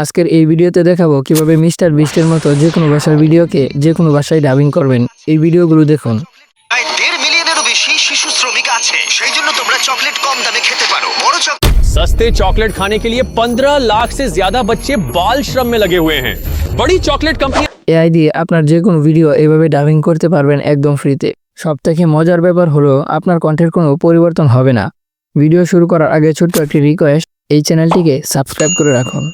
আজকের এই ভিডিওতে দেখাবো কিভাবে মিস্টার বিস্টের মতো যে কোনো ভাষার ভিডিওকে যে কোনো ভাষায় ডাবিং করবেন এই ভিডিওগুলো দেখুন প্রায় দেড় মিলিয়নেরও বেশি শিশু শ্রমিক আছে সেই জন্য তোমরা চকলেট কম দামে খেতে পারো বড় চকলেট सस्ते चॉकलेट खाने के लिए 15 लाख से ज्यादा बच्चे बाल श्रम में लगे हुए हैं बड़ी चॉकलेट कंपनियां এআই দিয়ে আপনার যে কোনো ভিডিও এভাবে ডাবিং করতে পারবেন একদম ফ্রিতে সব থেকে মজার ব্যাপার হলো আপনার কণ্ঠের কোনো পরিবর্তন হবে না ভিডিও শুরু করার আগে ছোট্ট একটি রিকোয়েস্ট এই চ্যানেলটিকে সাবস্ক্রাইব করে রাখুন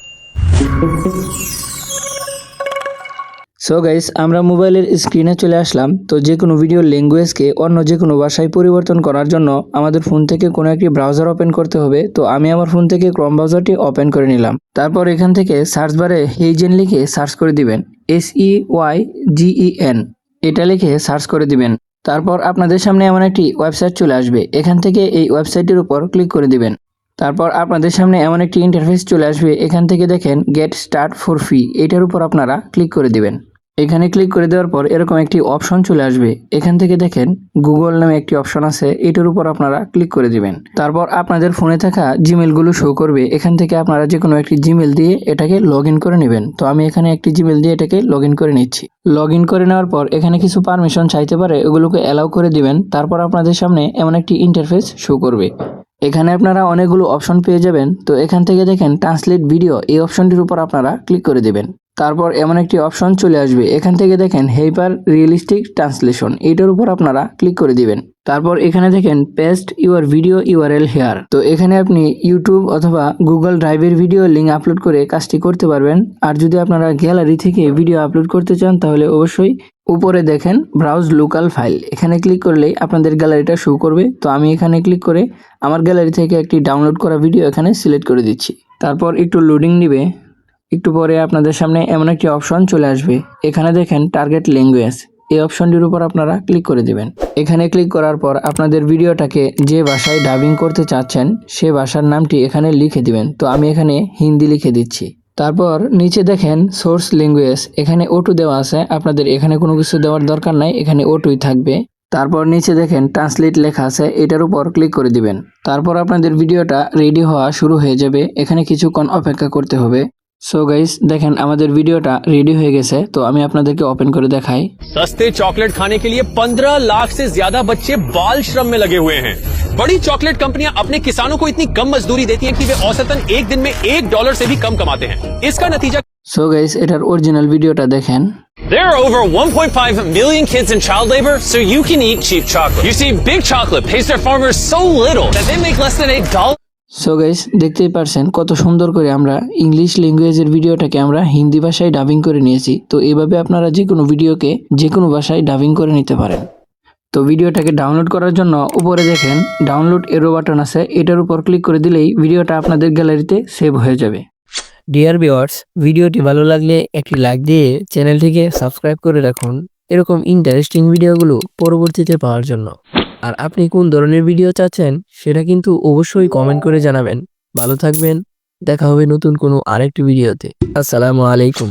সো গাইস আমরা মোবাইলের স্ক্রিনে চলে আসলাম। তো যে কোনো ভিডিও ল্যাঙ্গুয়েজকে অন্য যে কোনো ভাষায় পরিবর্তন করার জন্য আমাদের ফোন থেকে কোনো একটি ব্রাউজার ওপেন করতে হবে। তো আমি আমার ফোন থেকে ক্রম ব্রাউজারটি ওপেন করে নিলাম। তারপর এখান থেকে সার্চ বারে হেইজেন লিখে সার্চ করে দিবেন। S E Y G N এটা লিখে সার্চ করে দিবেন। তারপর আপনাদের সামনে এমন একটি ওয়েবসাইট চলে আসবে। এখান থেকে এই ওয়েবসাইটের উপর ক্লিক করে দিবেন। তারপর আপনাদের সামনে এমন একটি ইন্টারফেস চলে আসবে, এখান থেকে দেখেন গেট স্টার্ট ফর ফি এটার উপর আপনারা ক্লিক করে দিবেন। এখানে ক্লিক করে দেওয়ার পর এরকম একটি অপশন চলে আসবে, এখান থেকে দেখেন গুগল নামে একটি অপশন আছে, এটার উপর আপনারা ক্লিক করে দিবেন। তারপর আপনাদের ফোনে থাকা জিমেলগুলো শো করবে, এখান থেকে আপনারা যে কোনো একটি জিমেল দিয়ে এটাকে লগ করে নেবেন। তো আমি এখানে একটি জিমেল দিয়ে এটাকে লগ করে নিচ্ছি। লগ করে নেওয়ার পর এখানে কিছু পারমিশন চাইতে পারে, ওগুলোকে অ্যালাউ করে দিবেন। তারপর আপনাদের সামনে এমন একটি ইন্টারফেস শো করবে। এখানে আপনারা অনেকগুলো অপশন পেয়ে যাবেন। তো এখান থেকে দেখেন ট্রান্সলেট ভিডিও এই অপশনটির উপর আপনারা ক্লিক করে দিবেন। তারপর এমন একটি অপশন চলে আসবে। এখান থেকে দেখেন হেইপার রিয়েলিস্টিক ট্রান্সলেশন এইটার উপর আপনারা ক্লিক করে দিবেন। তারপর এখানে দেখেন paste your video URL here তো এখানে আপনি ইউটিউব অথবা গুগল ড্রাইভের ভিডিও লিঙ্ক আপলোড করে কাজটি করতে পারবেন। আর যদি আপনারা গ্যালারি থেকে ভিডিও আপলোড করতে চান, তাহলে অবশ্যই উপরে দেখেন ব্রাউজ লোকাল ফাইল এখানে ক্লিক করলেই আপনাদের গ্যালারিটা শো করবে। তো আমি এখানে ক্লিক করে আমার গ্যালারি থেকে একটি ডাউনলোড করা ভিডিও এখানে সিলেক্ট করে দিচ্ছি। তারপর একটু লোডিং নিবে। একটু পরে আপনাদের সামনে এমন একটি অপশন চলে আসবে। এখানে দেখেন টার্গেট ল্যাঙ্গুয়েজ এই অপশনটির উপর আপনারা ক্লিক করে দিবেন। এখানে ক্লিক করার পর আপনাদের ভিডিওটাকে যে ভাষায় ডাবিং করতে চাচ্ছেন, সে ভাষার নামটি এখানে লিখে দিবেন। তো আমি এখানে হিন্দি লিখে দিচ্ছি। তারপর নিচে দেখেন সোর্স ল্যাঙ্গুয়েজ এখানে ওটু দেওয়া আছে। আপনাদের এখানে কোনো কিছু দেওয়ার দরকার নাই। এখানে ওটুই থাকবে। তারপর নিচে দেখেন ট্রান্সলেট লেখা আছে। এটার উপর ক্লিক করে দিবেন। তারপর আপনাদের ভিডিওটা রেডি হওয়া শুরু হয়ে যাবে। এখানে কিছুক্ষণ অপেক্ষা করতে হবে। সো গাইস দেখেন আমাদের ভিডিওটা রেডি হয়ে গেছে তো আমি আপনাদেরকে ওপেন করে দেখাই सस्ते चॉकलेट खाने के लिए 15 लाख से ज्यादा बच्चे बाल श्रम में लगे हुए हैं बड़ी चॉकलेट कंपनियां अपने किसानों को इतनी कम मजदूरी देती हैं कि वे औसतन एक दिन में एक डॉलर से भी कम कमाते हैं इसका नतीजा সো গাইস এটার অরিজিনাল ভিডিওটা দেখেন There are over 1.5 million kids in child labor, so you can eat cheap chocolate. You see, big chocolate pays their farmers so little that they make less than eight dollars. So guys দেখতেই পারছেন কত সুন্দর করে আমরা English ল্যাঙ্গুয়েজের ভিডিওটাকে আমরা হিন্দি ভাষায় dubbing করে নিয়েছি। তো এইভাবে আপনারা যে কোনো ভিডিওকে যে কোনো ভাষায় ডাবিং করে নিতে পারেন। তো ভিডিওটাকে ডাউনলোড করার জন্য উপরে দেখেন ডাউনলোড এরো বাটন আছে। এটার উপর ক্লিক করে দিলেই ভিডিওটা আপনাদের গ্যালারিতে সেভ হয়ে যাবে। ডিয়ার ভিওয়ার্স ভিডিওটি ভালো লাগলে একটি লাইক দিয়ে চ্যানেলটিকে সাবস্ক্রাইব করে রাখুন। এরকম ইন্টারেস্টিং ভিডিওগুলো পরবর্তীতে পাওয়ার জন্য। আর আপনি কোন ধরনের ভিডিও চাচ্ছেন, সেটা কিন্তু অবশ্যই কমেন্ট করে জানাবেন। ভালো থাকবেন, দেখা হবে নতুন কোনো আরেকটি ভিডিওতে আসসালামু আলাইকুম।